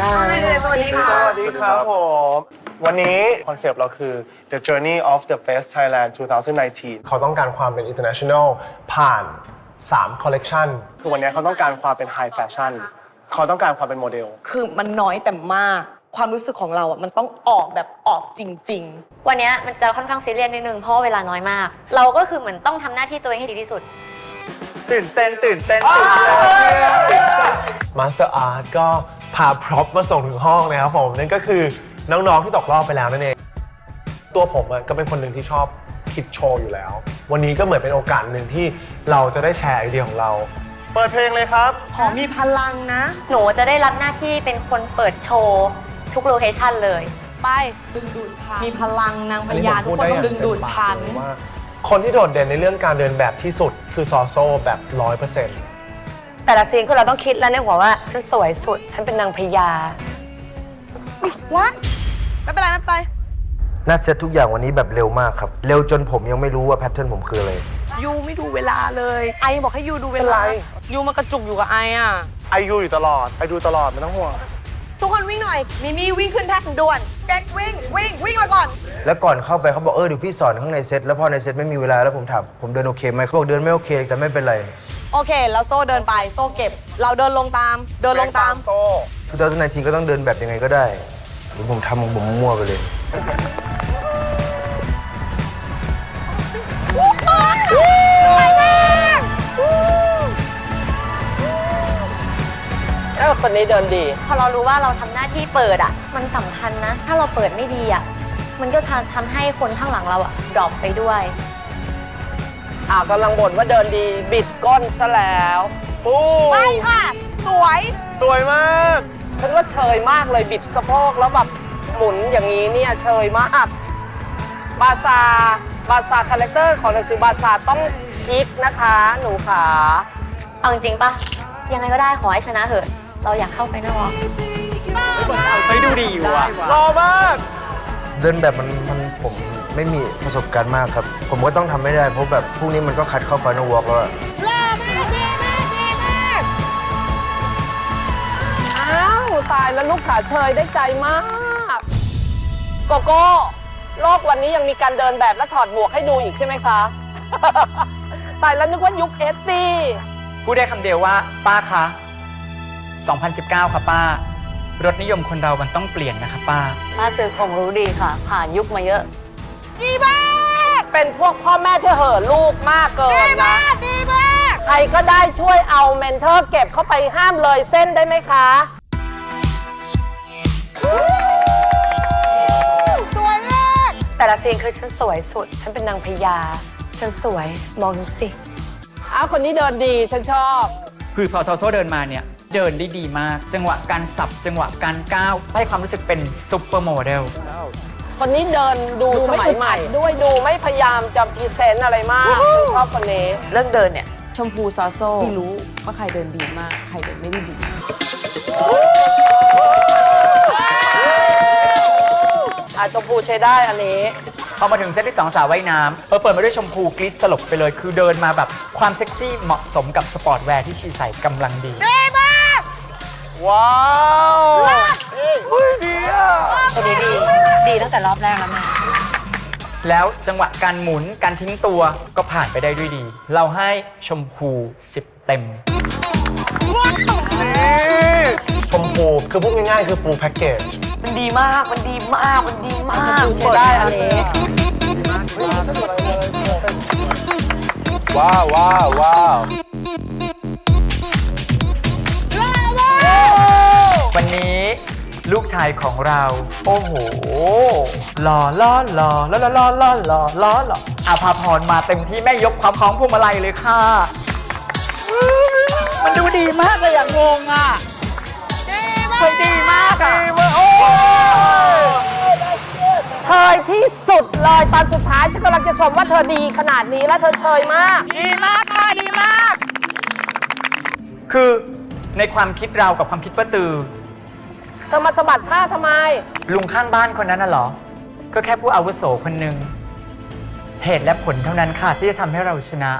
สวัสดีค่ะสวัสดีครับผม วันนี้คอนเซปต์เราคือ The Journey of the Face Thailand 2019 เขาต้องการความเป็น international ผ่าน 3 collection คือวันนี้เขาต้องการความเป็น high fashion เขาต้องการความเป็นโมเดล คือมันน้อยแต่มาก ความรู้สึกของเราอะมันต้องออกแบบออกจริงวันเนี้ยมันจะค่อนข้างซีเรียสนิดนึงเพราะว่าเวลาน้อยมาก เราก็คือเหมือนต้องทำหน้าที่ตัวเองให้ดีที่สุด ตื่นเต้นตื่นเต้นตื่นเต้น Master Art ก็พาพร็อพมาส่งถึงห้องนะครับผมนั่นก็คือน้องๆที่ตกรอบไปแล้วนั่นเอง ตัวผมอะก็เป็นคนหนึ่งที่ชอบคิดโชว์อยู่แล้ว วันนี้ก็เหมือนเป็นโอกาสหนึ่งที่เราจะได้แชร์ไอเดียของเรา เปิดเพลงเลยครับๆขอมีพลังนะ หนูจะได้รับหน้าที่เป็นคนเปิดโชว์ทุกโลเคชันเลย ไปดึงดูดฉันมีพลังนางพญาทุกคนต้องดึงดูดฉัน ว่าคนที่โดดเด่นในเรื่องการเดินแบบที่สุดคือซอโซแบบร้อยเปอร์เซ็นต์ แต่ละซีนคือเราต้องคิดแล้วในหัวว่าฉันสวยสุด ฉันเป็นนางพญาวัดไม่เป็นไรไม่เป็นไรน่าเซตทุกอย่างวันนี้แบบเร็วมากครับ เร็วจนผมยังไม่รู้ว่าแพทเทิร์นผมคืออะไร ยูไม่ดูเวลาเลย ไอบอกให้ยูดูเวลา ยูมากระจุกอยู่กับไออะ ไอยูอยู่ตลอด ไอดูตลอดไม่ต้องห่วง ทุกคนวิ่งหน่อย มีมี่วิ่งขึ้นแท่นด่วนเด็กวิ่งวิ่งวิ่งมาก่อน แล้วก่อนเข้าไปเขาบอกเออเดี๋ยวพี่สอนข้างในเซตแล้วพอในเซตไม่มีเวลาแล้วผมถามผมเดินโอเคไหมเขาบอกเดินไม่โอเค แต่ไม่เป็นไร โอเค แล้วโซ่เดินไปโซ่เก็บ เราเดินลงตาม เดินลงตาม โต2019ก็ต้องเดินแบบยังไงก็ได้หรือผมทำของผมมั่วไปเลย เออคนนี้เดินดี พอเรารู้ว่าเราทำหน้าที่เปิดอะ มันสำคัญนะ ถ้าเราเปิดไม่ดีอะ มันก็จะทำให้คนข้างหลังเราอะดรอปไปด้วย อ่ากำลังบ่นว่าเดินดีบิดก้นซะแล้วปูไปค่ะ สวย สวยมากฉันว่าเชยมากเลยบิดสะโพกแล้วแบบหมุนอย่างนี้เนี่ยเชยมากบาซาบาซาคาแรคเตอร์ของหนังสือบาซาต้องชิคนะคะ หนูขาเอาจริงๆปะยังไงก็ได้ขอให้ชนะเถอะ เราอยากเข้าไปนะวะไปดูดีอยู่อะ รอมาก เดินแบบมันมันผมไม่มีประสบการณ์มากครับ ผมก็ต้องทำไม่ได้ เพราะแบบพรุ่งนี้มันก็คัดเข้าฟ i น a l วอล์กแล้วอะอ้าวตายแล้วลูกขาเชยได้ใจมาก โกโก้โลกวันนี้ยังมีการเดินแบบและถอดหมวกให้ดูอีกใช่ไหมคะ ตายแล้วนึกว่ายุคเอสซี พูดได้คำเดียวว่า ป้าคะ 2019 ค่ะป้า รถนิยมคนเรามันต้องเปลี่ยนนะคะป้า ป้าตือคงรู้ดีค่ะ ผ่านยุคมาเยอะ ดีมากเป็นพวกพ่อแม่ที่เห่อะลูกมากเกินนะดีมาก ใครก็ได้ช่วยเอาเมนเทอร์เก็บเข้าไปห้ามเลยเส้นได้ไหมคะ สวยมาก แต่ละซีนคือฉันสวยสุด ฉันเป็นนางพญา ฉันสวย มองสิ อ้าวคนนี้เดินดีฉันชอบ คือพอซอโซเดินมาเนี่ย เดินได้ดีมาก จังหวะการสับจังหวะการก้าวให้ความรู้สึกเป็นซุปเปอร์โมเดลคนนี้เดินดูสมัยใหม่ด้วยดูไม่พยายามจะพรีเซนต์อะไรมากฉันชอบคนนี้ เรื่องเดินเนี่ย ชมพูซอโซ่ไม่รู้ว่าใครเดินดีมาก ใครเดินไม่ได้ดี อาชมพูใช้ได้อันนี้ พอมาถึงเซตที่สองสาวว่ายน้ำเออเปิดมาด้วยชมพูกริซสลบไปเลย คือเดินมาแบบความเซ็กซี่เหมาะสมกับสปอร์ตแวร์ที่ชีใส่กำลังดี ว้าวเฮ้ยดีอะคนนี้ดี ดีตั้งแต่รอบแรกแล้วแม่แล้วจังหวะการหมุนการทิ้งตัวก็ผ่านไปได้ด้วยดี เราให้ชมพู 10 เต็มนี่ชมพูคือพูดง่ายๆคือ full package มันดีมาก มันดีมาก มันดีมากใช้ได้อันนี้ว้าวว้าวว้าว วันนี้ ลูกชายของเรา โอ้โหหล่อล่อหล่อล่อล่อล่อล่อหล่อล่อหล่ออาภาพรมาเต็มที่แม่ยกความคล้องพวงมาลัยเลยค่ะ มันดูดีมากเลยอย่างงงอะดีมากดีมากอะโอ้ยเชยที่สุดเลยตอนสุดท้ายฉันกำลังจะชมว่าเธอดีขนาดนี้แล้วเธอเชยมาก ดีมากค่ะดีมาก คือในความคิดเรากับความคิดป้าตือ เธอมาสะบัดท่าทำไม ลุงข้างบ้านคนนั้นน่ะเหรอ ก็แค่ผู้อาวุโสคนหนึ่ง เหตุและผลเท่านั้นค่ะที่จะทำให้เราชนะ